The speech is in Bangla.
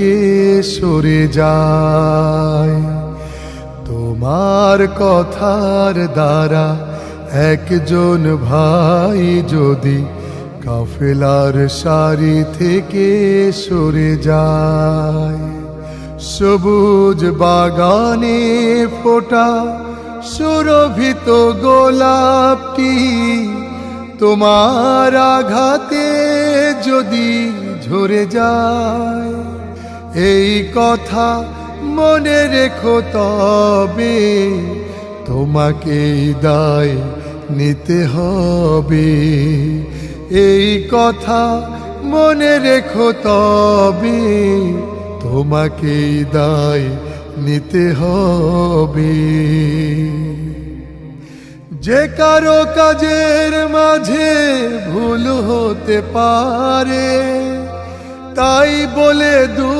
থেকে সরে যায়। তোমার কথার দ্বারা একজন ভাই যদি কাফেলার সারি থেকে সরে যায়, সবুজ বাগানে ফোটা সুরভিত গোলাপটি তোমার আঘাতে যদি ঝরে যায়। এই কথা মনে রেখো তবে তোমাকে দায় নিতে হবে। এই কথা মনে রেখো তবে তোমাকে দায় নিতে হবে। যে কারও কাজের মাঝে ভুল হতে পারে, তাই বলে দু